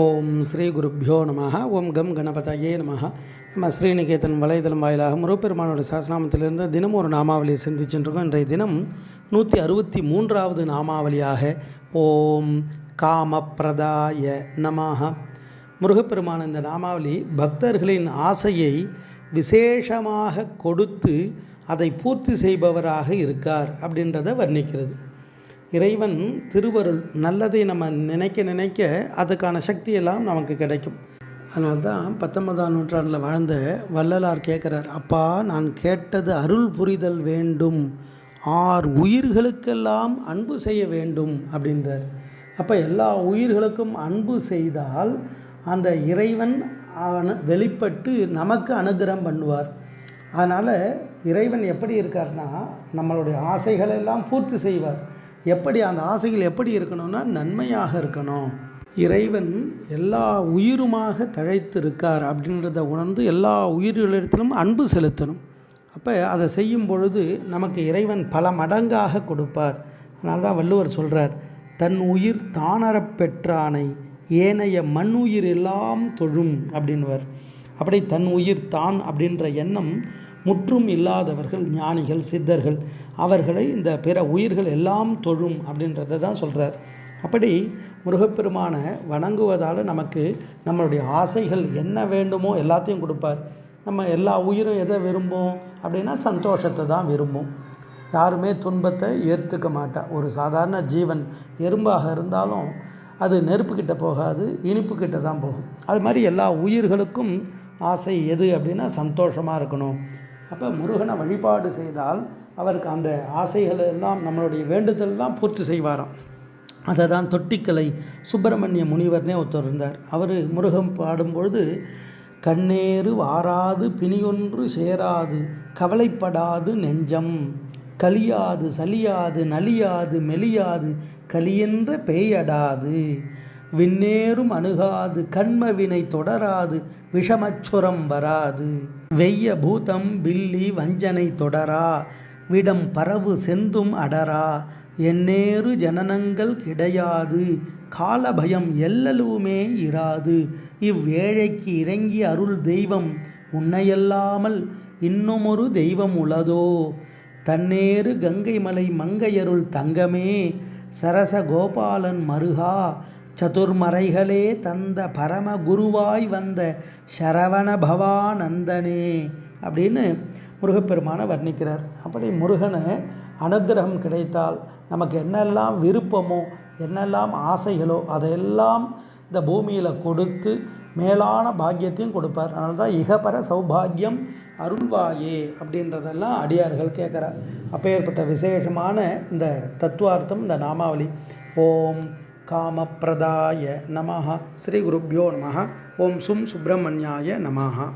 ஓம் ஸ்ரீ குருப்பியோ நம ஓம் கம் கணபதயே நம நம்ம ஸ்ரீநிகேதன் வலைதளம் வாயிலாக முருகப்பெருமானோட சாசனாமத்திலிருந்து தினம் ஒரு நாமாவளியை சிந்திச்சுருக்கோம் இன்றைய தினம் நூற்றி அறுபத்தி மூன்றாவது நாமாவளியாக ஓம் காமப்பிரதாய நமாக முருகப்பெருமான இந்த நாமாவளி பக்தர்களின் ஆசையை விசேஷமாக கொடுத்து அதை பூர்த்தி செய்பவராக இருக்கார் அப்படின்றத வர்ணிக்கிறது. இறைவன் திருவருள் நல்லதை நம்ம நினைக்க நினைக்க அதுக்கான சக்தியெல்லாம் நமக்கு கிடைக்கும். அதனால தான் பத்தொன்பதாம் நூற்றாண்டில் வாழ்ந்த வள்ளலார் கேட்குறார் அப்பா நான் கேட்டது அருள் புரிதல் வேண்டும். ஆர் உயிர்களுக்கெல்லாம் அன்பு செய்ய வேண்டும் அப்படின்றார். அப்போ எல்லா உயிர்களுக்கும் அன்பு செய்தால் அந்த இறைவன் அவன் வெளிப்பட்டு நமக்கு அனுகிரகம் பண்ணுவார். அதனால் இறைவன் எப்படி இருக்கார்னா நம்மளுடைய ஆசைகளெல்லாம் பூர்த்தி செய்வார். எப்படி அந்த ஆசைகள் எப்படி இருக்கணும்னா நன்மையாக இருக்கணும். இறைவன் எல்லா உயிருமாக தழைத்து இருக்கார் அப்படின்றத உணர்ந்து எல்லா உயிர்களிடத்திலும் அன்பு செலுத்தணும். அப்போ அதை செய்யும் பொழுது நமக்கு இறைவன் பல மடங்காக கொடுப்பார். அதனால தான் வள்ளுவர் சொல்கிறார் தன் உயிர் தானரப் பெற்றானை ஏனைய மண் உயிர் எல்லாம் தொழும் அப்படின்வர் அப்படி தன் உயிர் தான் அப்படின்ற எண்ணம் முற்றும் இல்லாதவர்கள் ஞானிகள் சித்தர்கள் அவர்களை இந்த பிற உயிர்கள் எல்லாம் தொழும் அப்படின்றத தான் சொல்கிறார் அப்படி முருகப்பெருமானை வணங்குவதால் நமக்கு நம்மளுடைய ஆசைகள் என்ன வேண்டுமோ எல்லாத்தையும் கொடுப்பார். நம்ம எல்லா உயிரும் எதை விரும்பும் அப்படின்னா சந்தோஷத்தை தான் விரும்பும். யாருமே துன்பத்தை ஏற்றுக்க மாட்டா. ஒரு சாதாரண ஜீவன் எறும்பாக இருந்தாலும் அது நெருப்புக்கிட்ட போகாது இனிப்புக்கிட்ட தான் போகும். அது மாதிரி எல்லா உயிர்களுக்கும் ஆசை எது அப்படின்னா சந்தோஷமாக இருக்கணும். அப்போ முருகனை வழிபாடு செய்தால் அவருக்கு அந்த ஆசைகள் எல்லாம் நம்மளுடைய வேண்டுதல்லாம் பூர்த்தி செய்வாராம். அதை தான் தொட்டிக்கலை சுப்பிரமணிய முனிவர்னே ஒருத்தர் இருந்தார். அவர் முருகன் பாடும்பொழுது கண்ணேறு வாராது பிணியொன்று சேராது கவலைப்படாது நெஞ்சம். கலியாது சலியாது நலியாது மெலியாது கலியென்ற பேயடாது. விண்ணேறும் அணுகாது கண்மவினை தொடராது விஷமச்சுரம் வராது. வெய்ய பூதம் பில்லி வஞ்சனை தொடரா விடம் பரவு செந்தும் அடரா எந்நேறு ஜனனங்கள் கிடையாது காலபயம் எல்லலுமே இராது. இவ்வேழைக்கு இறங்கி அருள் தெய்வம் உன்னையல்லாமல் இன்னுமொரு தெய்வம் உளதோ? தன்னேறு கங்கை மலை மங்கையருள் தங்கமே சரச கோபாலன் மருகா சதுர்மறைகளே தந்த பரம குருவாய் வந்த சரவண பவானந்தனே அப்படின்னு முருகப்பெருமானை வர்ணிக்கிறார். அப்படி முருகனை அனுகிரகம் கிடைத்தால் நமக்கு என்னெல்லாம் விருப்பமோ என்னெல்லாம் ஆசைகளோ அதையெல்லாம் இந்த பூமியில் கொடுத்து மேலான பாக்கியத்தையும் கொடுப்பார். அதனால தான் இகபர சௌபாகியம் அருள்வாயே அப்படின்றதெல்லாம் அடியார்கள் கேட்குறார். அப்பேற்பட்ட விசேஷமான இந்த தத்துவார்த்தம் இந்த நாமாவளி. ஓம் காமப்பிரதாய நமஹ. ஸ்ரீ குருப்பியோ நம ஓம் சும் சுப்பிரமணியாய நமஹா.